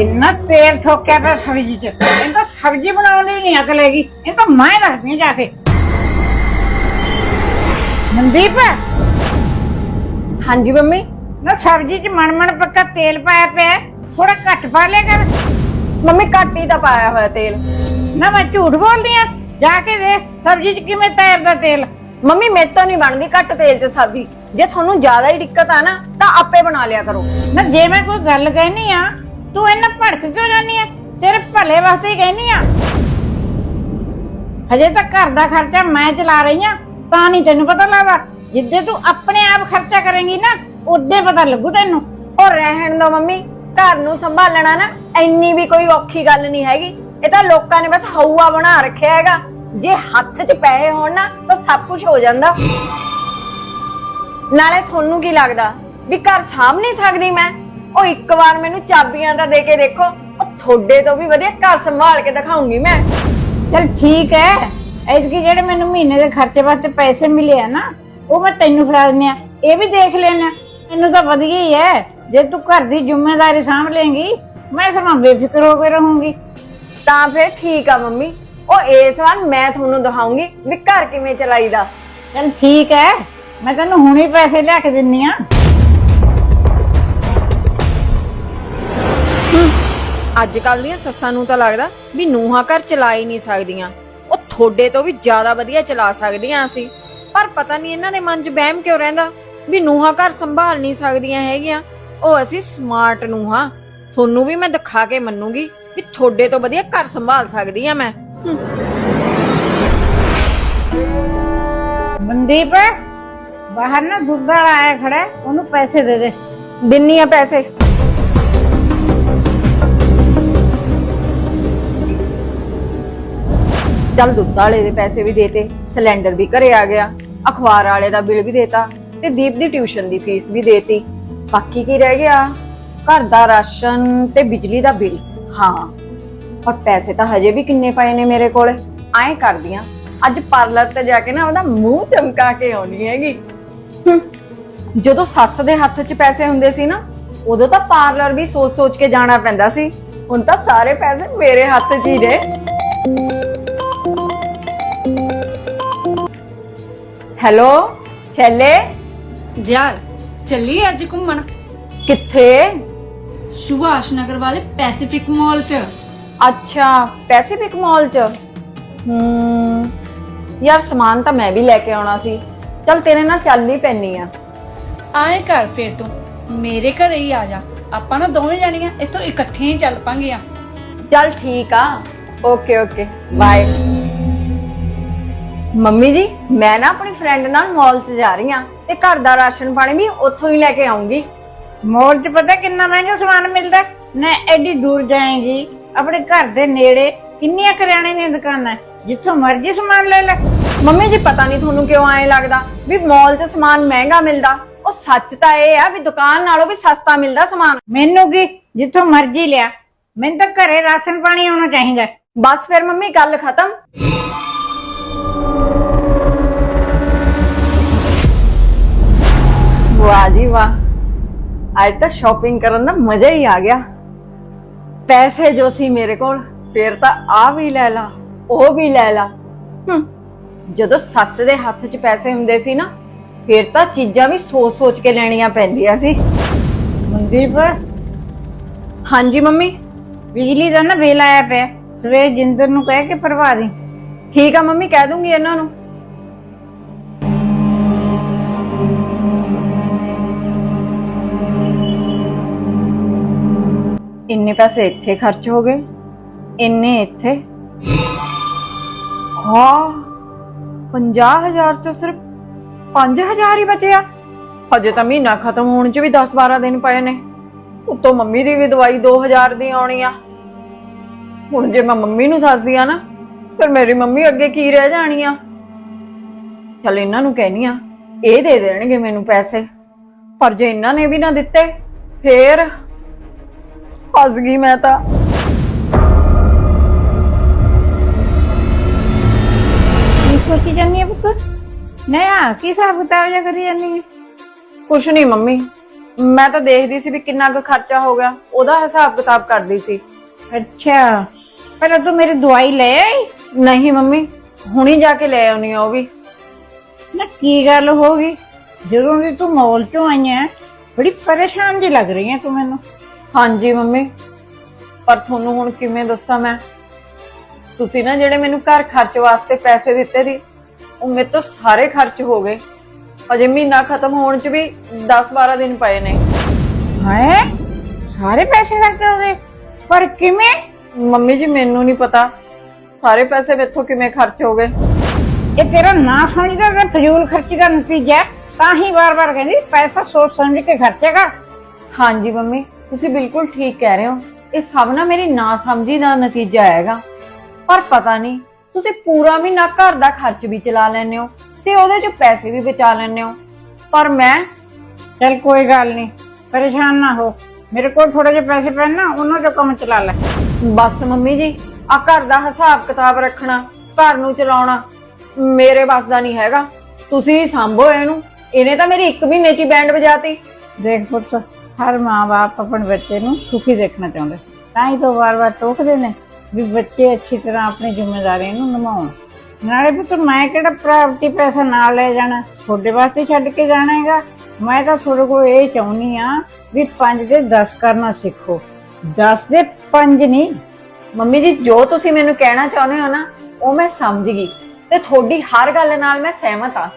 ਕਿੰਨਾ ਤੇਲ ਠੋਕਿਆ ਪਿਆ ਸਬਜ਼ੀ ਚ। ਇਹ ਤਾਂ ਸਬਜ਼ੀ ਬਣਾਉਣ ਦੀ ਨਹੀਂ ਅਕਲ ਹੈਗੀ। ਇਹ ਤਾਂ ਮੈਂ ਦੱਸਦੀ ਹਾਂ ਜਾ ਕੇ। ਮਨਦੀਪ? ਹਾਂਜੀ ਮੰਮੀ? ਨਾ ਸਬਜ਼ੀ ਚ ਮਣ ਮਣ ਪੱਕਾ ਤੇਲ ਪਾਇਆ ਪਿਆ। ਥੋੜਾ ਘੱਟ ਪਾ ਲਿਆ ਕਰ। ਮੰਮੀ ਘੱਟ ਹੀ ਤਾਂ ਪਾਇਆ ਹੋਇਆ ਤੇਲ। ਨਾ ਮੈਂ ਝੂਠ ਬੋਲਦੀ ਆ ਜਾ ਕੇ ਦੇਖ ਸਬਜ਼ੀ ਚ ਕਿਵੇਂ ਤੈਰਦਾ ਤੇਲ। ਮੰਮੀ ਮੇਰੇ ਤੋਂ ਨਹੀਂ ਬਣਦੀ ਘੱਟ ਤੇਲ 'ਚ ਸਬਜ਼ੀ। ਜੇ ਤੁਹਾਨੂੰ ਜ਼ਿਆਦਾ ਹੀ ਦਿੱਕਤ ਆ ਨਾ ਤਾਂ ਆਪੇ ਬਣਾ ਲਿਆ ਕਰੋ। ਨਾ ਜੇ ਮੈਂ ਕੋਈ ਗੱਲ ਕਹਿਨੀ ਆ ਤੂੰ ਇੰਨਾ ਭੜਕ ਕਿਉਂ ਜਾਨੀ ਆ ਤੇਰੇ ਭਲੇ ਵਾਸਤੇ ਹੀ ਕਹਿਨੀ ਆ। ਹਜੇ ਤਾਂ ਘਰ ਦਾ ਖਰਚਾ ਮੈਂ ਚਲਾ ਰਹੀ ਆ, ਤਾਂ ਨਹੀਂ ਤੈਨੂੰ ਪਤਾ ਲੱਗਦਾ? ਜਿੱਦੇ ਤੂੰ ਆਪਣੇ ਆਪ ਖਰਚਾ ਕਰੇਂਗੀ ਨਾ ਉਦੇ ਪਤਾ ਲੱਗੂ ਤੈਨੂੰ। ਉਹ ਰਹਿਣ ਦੋ ਮੰਮੀ, ਘਰ ਨੂੰ ਸੰਭਾਲਣਾ ਨਾ, ਇੰਨੀ ਵੀ ਕੋਈ ਔਖੀ ਗੱਲ ਨਹੀਂ ਹੈਗੀ। ਇਹ ਤਾਂ ਲੋਕਾਂ ਨੇ ਬਸ ਹਊਆ ਬਣਾ ਰੱਖਿਆ ਹੈਗਾ। ਜੇ ਹੱਥ 'ਚ ਪੈਸੇ ਹੋਣ ਨਾ, ਤਾਂ ਸਭ ਕੁਝ ਹੋ ਜਾਂਦਾ। ਨਾਲੇ ਤੁਹਾਨੂੰ ਕੀ ਲੱਗਦਾ? ਵੀ ਘਰ ਸਾਂਭ ਨਹੀਂ ਸਕਦੀ ਮੈਂ? ਉਹ ਇੱਕ ਵਾਰ ਮੈਨੂੰ ਚਾਬੀਆਂ ਦਾ ਦੇ ਕੇ ਦੇਖੋ। ਉਹ ਤੁਹਾਡੇ ਤੋਂ ਵੀ ਵਧੀਆ ਘਰ ਸੰਭਾਲ ਕੇ ਦਿਖਾਉਂਗੀ ਮੈਂ। ਚਲ ਠੀਕ ਹੈ ਐਤਕੀ ਜਿਹੜੇ ਮੈਨੂੰ ਮਹੀਨੇ ਦੇ ਖਰਚੇ ਵਾਸਤੇ ਪੈਸੇ ਮਿਲੇ ਆ ਨਾ ਉਹ ਮੈਂ ਤੈਨੂੰ ਫੜਾ ਦਿੰਦੀ ਆ। ਇਹ ਵੀ ਦੇਖ ਲੈਣਾ। ਮੈਨੂੰ ਤਾਂ ਵਧੀਆ ਹੀ ਹੈ ਜੇ ਤੂੰ ਘਰ ਦੀ ਜ਼ਿੰਮੇਵਾਰੀ ਸਾਂਭ ਲੇਂਗੀ ਮੈਂ ਸਮਾਂ ਬੇਫਿਕਰ ਹੋ ਕੇ ਰਹੂੰਗੀ। ਤਾਂ ਫਿਰ ਠੀਕ ਆ ਮੰਮੀ। ਉਹ ਇਸ ਵਾਰ ਮੈਂ ਤੁਹਾਨੂੰ ਦਿਖਾਉਂਗੀ ਵੀ ਘਰ ਕਿਵੇਂ ਚਲਾਈਦਾ। ਚਲ ਠੀਕ ਹੈ ਮੈਂ ਤੈਨੂੰ ਹੁਣੇ ਪੈਸੇ ਲਿਆ ਕੇ ਦਿੰਨੀ ਆ। ਅੱਜ ਕੱਲ ਦੀਆਂ ਸੱਸਾਂ ਨੂੰ ਤਾਂ ਲੱਗਦਾ ਵੀ ਨੂਹਾਂ ਘਰ ਚਲਾ ਹੀ ਨਹੀਂ ਸਕਦੀਆਂ। ਉਹ ਥੋੜੇ ਤੋਂ ਵੀ ਜ਼ਿਆਦਾ ਵਧੀਆ ਚਲਾ ਸਕਦੀਆਂ ਅਸੀਂ ਪਰ ਪਤਾ ਨਹੀਂ ਇਹਨਾਂ ਦੇ ਮਨ 'ਚ ਵਹਿਮ ਕਿਉਂ ਰਹਿੰਦਾ ਵੀ ਨੂਹਾਂ ਘਰ ਸੰਭਾਲ ਨਹੀਂ ਸਕਦੀਆਂ ਹੈਗੀਆਂ। ਉਹ ਅਸੀਂ ਸਮਾਰਟ ਨੂਹਾਂ। ਤੁਹਾਨੂੰ ਵੀ ਮੈਂ ਦਿਖਾ ਕੇ ਮੰਨੂਗੀ ਵੀ ਥੋੜੇ ਤੋਂ ਵਧੀਆ ਘਰ ਸੰਭਾਲ ਸਕਦੀ ਆ ਮੈਂ। ਮਨਦੀਪ ਬਾਹਰ ਨਾ ਦੁੱਧ ਵਾਲਾ ਆਇਆ ਖੜਾ ਹੈ, ਉਹਨੂੰ ਪੈਸੇ ਦੇ ਦੇ। ਦਿੰਨੀ ਆ ਪੈਸੇ। ਚੱਲ ਦੁੱਧ ਵਾਲੇ ਦੇ ਪੈਸੇ ਵੀ ਦੇਤੇ, ਸਿਲੰਡਰ ਵੀ ਘਰੇ ਆ ਗਿਆ, ਅਖਬਾਰ ਵਾਲੇ ਦਾ ਬਿੱਲ ਵੀ ਦੇਤਾ ਤੇ ਦੀਪ ਦੀ ਟਿਊਸ਼ਨ ਦੀ ਫੀਸ ਵੀ ਦੇਤੀ। ਬਾਕੀ ਕੀ ਰਹਿ ਗਿਆ? ਘਰ ਦਾ ਰਾਸ਼ਨ ਤੇ ਬਿਜਲੀ ਦਾ ਬਿੱਲ। ਹਾਂ ਪਰ ਪੈਸੇ ਤਾਂ ਹਜੇ ਵੀ ਕਿੰਨੇ ਪਏ ਨੇ ਮੇਰੇ ਕੋਲੇ? ਐਂ ਕਰਦੀਆਂ, ਅੱਜ ਪਾਰਲਰ ਤੇ ਜਾ ਕੇ ਨਾ ਉਹਦਾ ਮੂੰਹ ਚਮਕਾ ਕੇ ਆਉਣੀ ਹੈਗੀ। ਜਦੋਂ ਸੱਸ ਦੇ ਹੱਥ 'ਚ ਪੈਸੇ ਹੁੰਦੇ ਸੀ ਨਾ, ਉਦੋਂ ਤਾਂ ਪਾਰਲਰ ਵੀ ਸੋਚ-ਸੋਚ ਕੇ ਜਾਣਾ ਪੈਂਦਾ ਸੀ। ਹੁਣ ਤਾਂ ਸਾਰੇ ਪੈਸੇ ਮੇਰੇ ਹੱਥ 'ਚ ਹੀ ਨੇ। ਹੈਲੋ ਛੈਲੇ? ਯਾਰ ਚੱਲੀਏ ਅੱਜ ਘੁੰਮਣ? ਕਿੱਥੇ? ਸੁਭਾਸ਼ ਨਗਰ ਵਾਲੇ ਪੈਸੀਫਿਕ ਮਾਲ 'ਚ। ਅੱਛਾ ਪੈਸੀਫਿਕ ਮਾਲ 'ਚ? ਹੂੰ ਯਾਰ ਸਮਾਨ ਤਾਂ ਮੈਂ ਵੀ ਲੈ ਕੇ ਆਉਣਾ ਸੀ। ਚੱਲ ਤੇਰੇ ਨਾਲ ਚੱਲ ਹੀ ਪੈਣੀ ਆ। ਆਏ ਘਰ ਫੇਰ ਤੂੰ। ਮੇਰੇ ਘਰੇ ਹੀ ਆ ਜਾ। ਆਪਾਂ ਨਾ ਦੋਵੇਂ ਜਾਣੀਆਂ ਇੱਥੋਂ ਇਕੱਠੀਆਂ ਹੀ ਚੱਲ ਪਾਂਗੀਆਂ ਚੱਲ ਠੀਕ ਆ। Okay okay. ਬਾਏ ਮੰਮੀ ਜੀ ਮੈਂ ਨਾ ਆਪਣੀ ਫਰੈਂਡ ਨਾਲ ਮਾਲ 'ਚ ਜਾ ਰਹੀ ਆ ਤੇ ਘਰ ਦਾ ਰਾਸ਼ਨ ਪਾਣੀ ਵੀ ਉੱਥੋਂ ਹੀ ਲੈ ਕੇ ਆਉਂਗੀ। ਮੋਲ 'ਚ ਪਤਾ ਕਿੰਨਾ ਮਹਿੰਗਾ ਸਮਾਨ ਮਿਲਦਾ? ਨਾ ਐਡੀ ਦੂਰ ਜਾਏਗੀ। ਆਪਣੇ ਘਰ ਦੇ ਨੇੜੇ ਕਿੰਨੀਆਂ ਕਰਿਆਣੇ ਦੀਆਂ ਦੁਕਾਨਾਂ? ਜਿੱਥੋਂ ਮਰਜ਼ੀ ਸਮਾਨ ਲੈ ਲੈ। ਮੰਮੀ ਜੀ ਪਤਾ ਨਹੀਂ ਤੁਹਾਨੂੰ ਕਿਉਂ ਐਂ ਲੱਗਦਾ ਵੀ ਮਾਲ 'ਚ ਸਮਾਨ ਮਹਿੰਗਾ ਮਿਲਦਾ? ਉਹ ਸੱਚ ਤਾਂ ਇਹ ਆ ਵੀ ਦੁਕਾਨ ਨਾਲੋਂ ਵੀ ਸਸਤਾ ਮਿਲਦਾ ਸਮਾਨ। ਮੈਨੂੰ ਕੀ? ਜਿੱਥੋਂ ਮਰਜ਼ੀ ਲਿਆ। ਮੈਨੂੰ ਤਾਂ ਘਰੇ ਰਾਸ਼ਨ ਪਾਣੀ ਆਉਣਾ ਚਾਹੀਦਾ। ਬਸ ਫਿਰ ਮੰਮੀ ਗੱਲ ਖਤਮ। ਵਾਹ ਜੀ ਵਾਹ। ਅੱਜ ਤਾਂ ਸ਼ਾਪਿੰਗ ਕਰਨ ਦਾ ਮਜ਼ਾ ਹੀ ਆ ਗਿਆ। ਪੈਸੇ ਜੋ ਸੀ ਮੇਰੇ ਕੋਲ ਫਿਰ ਤਾਂ ਆ ਵੀ ਲੈ ਲਾ ਉਹ ਵੀ ਲੈ ਲਾ। ਹੂੰ, ਜਦੋਂ ਸੱਸ ਦੇ ਹੱਥ 'ਚ ਪੈਸੇ ਹੁੰਦੇ ਸੀ ਨਾ ਫਿਰ ਤਾਂ ਚੀਜ਼ਾਂ ਵੀ ਸੋਚ-ਸੋਚ ਕੇ ਲੈਣੀਆਂ ਪੈਂਦੀਆਂ ਸੀ। ਮਨਦੀਪ? ਹਾਂਜੀ ਮੰਮੀ ਬਿਜਲੀ ਦਾ ਨਾ ਬਿੱਲ ਆਇਆ ਪਿਆ। ਸਵੇਰ ਜਿੰਦਰ ਨੂੰ ਕਹਿ ਕੇ ਭਰਵਾ ਦੇ। ਠੀਕ ਆ ਮੰਮੀ ਕਹਿ ਦੂੰਗੀ ਇਹਨਾਂ ਨੂੰ। ਇੰਨੇ ਪੈਸੇ ਇੱਥੇ ਖਰਚ ਹੋ ਗਏ, ਇੰਨੇ ਇੱਥੇ। ਹਾਂ 50000 ਚ ਸਿਰਫ 5000 ਹੀ ਬਚਿਆ। ਹਜੇ ਤਾਂ ਮਹੀਨਾ ਖਤਮ ਹੋਣ ਚ ਵੀ 10-12 ਦਿਨ ਪਏ ਨੇ। ਉੱਤੋਂ ਮੰਮੀ ਦੀ ਵੀ ਦਵਾਈ 2000 ਦੀ ਆਉਣੀ ਆ। ਹੁਣ ਜੇ ਮੈਂ ਮੰਮੀ ਨੂੰ ਦੱਸਦੀ ਆ ਨਾ, ਫਿਰ ਮੇਰੀ ਮੰਮੀ ਅੱਗੇ ਕੀ ਰਹਿ ਜਾਣੀ ਆ? ਚਲ ਇਹਨਾਂ ਨੂੰ ਕਹਿਨੀ ਆ, ਇਹ ਦੇ ਦੇਣਗੇ ਮੈਨੂੰ ਪੈਸੇ। ਪਰ ਜੇ ਇਹਨਾਂ ਨੇ ਵੀ ਨਾ ਦਿੱਤੇ, ਫੇਰ ਫਸ ਗਈ ਮੈਂ ਤਾਂ। ਕੀ ਸੋਚੀ ਜਾਂਦੀ ਹੈ ਪੁੱਤ? ਨਹੀਂ ਆ ਕੀ ਹਿਸਾਬ ਕਿਤਾਬ ਜਿਹਾ ਕਰੀ ਹੈ ਕੁਛ ਨਹੀਂ ਮੰਮੀ ਮੈਂ ਤਾਂ ਦੇਖਦੀ ਸੀ ਵੀ ਕਿੰਨਾ ਕੁ ਖਰਚਾ ਹੋ ਗਿਆ ਉਹਦਾ ਹਿਸਾਬ ਕਿਤਾਬ ਕਰਦੀ ਸੀ। ਅੱਛਾ ਪਰ ਤੂੰ ਮੇਰੀ ਦਵਾਈ ਲੈ ਆਈ? ਨਹੀਂ ਮੰਮੀ ਹੁਣੀ ਜਾ ਕੇ ਲੈ ਆਉਣੀ ਆ ਉਹ ਵੀ। ਨਾ ਕੀ ਗੱਲ ਹੋ ਗਈ? ਜਦੋਂ ਦੀ ਤੂੰ ਮੌਲ ਚੋਂ ਆਈ ਹੈ ਬੜੀ ਪਰੇਸ਼ਾਨ ਜੀ ਲੱਗ ਰਹੀ ਹੈ ਤੂੰ ਮੈਨੂੰ। ਹਾਂਜੀ ਮੰਮੀ। ਪਰ ਤੁਹਾਨੂੰ ਹੁਣ ਕਿਵੇਂ ਦੱਸਾਂ ਮੈਂ? ਤੁਸੀਂ ਨਾ ਜਿਹੜੇ ਮੈਨੂੰ ਘਰ ਖਰਚ ਵਾਸਤੇ ਪੈਸੇ ਦਿੱਤੇ ਸੀ ਉਹ ਮੇਰੇ ਤੋਂ ਸਾਰੇ ਖਰਚ ਹੋ ਗਏ। ਅਜੇ ਮਹੀਨਾ ਖਤਮ ਹੋਣ ਚ ਵੀ 10-12 ਦਿਨ ਪਏ ਨੇ। ਹੈ? ਸਾਰੇ ਪੈਸੇ ਖਰਚ ਹੋ ਗਏ? ਪਰ ਕਿਵੇਂ? ਮੰਮੀ ਜੀ ਮੈਨੂੰ ਨਹੀਂ ਪਤਾ। ਸਾਰੇ ਪੈਸੇ ਮੇਥੋਂ ਕਿਵੇਂ ਖਰਚ ਹੋ ਗਏ? ਇਹ ਤੇਰਾ ਨਾ ਸਮਝਦਾ ਕਿ ਫਜ਼ੂਲ ਖਰਚੀ ਦਾ ਨਤੀਜਾ ਹੈ। ਤਾਂ ਹੀ ਵਾਰ-ਵਾਰ ਕਹਿੰਦੀ ਪੈਸਾ ਸੋਚ ਸਮਝ ਕੇ ਖਰਚੇਗਾ। ਹਾਂਜੀ ਮੰਮੀ। ਤੁਸੀਂ ਬਿਲਕੁਲ ਠੀਕ ਕਹਿ ਰਹੇ ਹੋ। ਇਹ ਸਭ ਨਾ ਮੇਰੀ ਨਾ ਸਮਝੀ ਦਾ ਨਤੀਜਾ ਹੈਗਾ। ਪਰ ਪਤਾ ਨਹੀਂ ਤੁਸੀਂ ਪੂਰਾ ਮਹੀਨਾ ਘਰ ਦਾ ਖਰਚ ਵੀ ਚਲਾ ਲੈਂਦੇ ਹੋ ਤੇ ਉਹਦੇ ਚ ਪੈਸੇ ਵੀ ਬਚਾ ਲੈਂਦੇ ਹੋ। ਪਰ ਮੈਂ ਚਲ ਕੋਈ ਗੱਲ ਨਹੀਂ ਪਰੇਸ਼ਾਨ ਨਾ ਹੋ। ਮੇਰੇ ਕੋਲ ਥੋੜੇ ਜਿਹੇ ਪੈਸੇ ਪੈਣ ਨਾ ਉਹਨਾਂ ਚੋਂ ਕੰਮ ਚਲਾ ਲੈ। ਬਸ ਮੰਮੀ ਜੀ ਆ ਘਰ ਦਾ ਹਿਸਾਬ ਕਿਤਾਬ ਰੱਖਣਾ ਘਰ ਨੂੰ ਚਲਾਉਣਾ ਮੇਰੇ ਵੱਸ ਦਾ ਨਹੀਂ ਹੈਗਾ। ਤੁਸੀਂ ਸੰਭੋ ਇਹਨੂੰ ਇਹਨੇ ਤਾਂ ਮੇਰੀ ਇੱਕ ਮਹੀਨੇ ਚ ਹੀ ਬੈਂਡ ਵਜਾਤੀ। ਦੇਖ ਪੁੱਤ ਹਰ ਮਾਂ-ਬਾਪ ਆਪਣੇ ਬੱਚੇ ਨੂੰ ਸੁਖੀ ਦੇਖਣਾ ਚਾਹੁੰਦੇ। ਤਾਂ ਹੀ ਤਾਂ ਵਾਰ-ਵਾਰ ਟੋਕਦੇ ਨੇ ਵੀ ਬੱਚੇ ਅੱਛੀ ਤਰ੍ਹਾਂ ਆਪਣੀ ਜ਼ਿੰਮੇਵਾਰੀਆਂ ਨੂੰ ਨਿਭਾਉਣ। ਨਾਲੇ ਪੁੱਤ, ਮੈਂ ਕਿਹੜਾ ਪ੍ਰਾਪਰਟੀ ਪੈਸਾ ਨਾਲ ਲੈ ਜਾਣਾ? ਤੁਹਾਡੇ ਵਾਸਤੇ ਛੱਡ ਕੇ ਜਾਣਾ ਹੈਗਾ? ਮੈਂ ਤਾਂ ਤੁਹਾਡੇ ਕੋਲ ਇਹ ਚਾਹੁੰਨੀ ਆ ਵੀ 5 ਦੇ 10 ਕਰਨਾ ਸਿੱਖੋ। 10 ਦੇ 5 ਨਹੀਂ। ਮੰਮੀ ਜੀ, ਜੋ ਤੁਸੀਂ ਮੈਨੂੰ ਕਹਿਣਾ ਚਾਹੁੰਦੇ ਹੋ ਨਾ, ਉਹ ਮੈਂ ਸਮਝ ਗਈ। ਤੇ ਤੁਹਾਡੀ ਹਰ ਗੱਲ ਨਾਲ ਮੈਂ ਸਹਿਮਤ ਹਾਂ।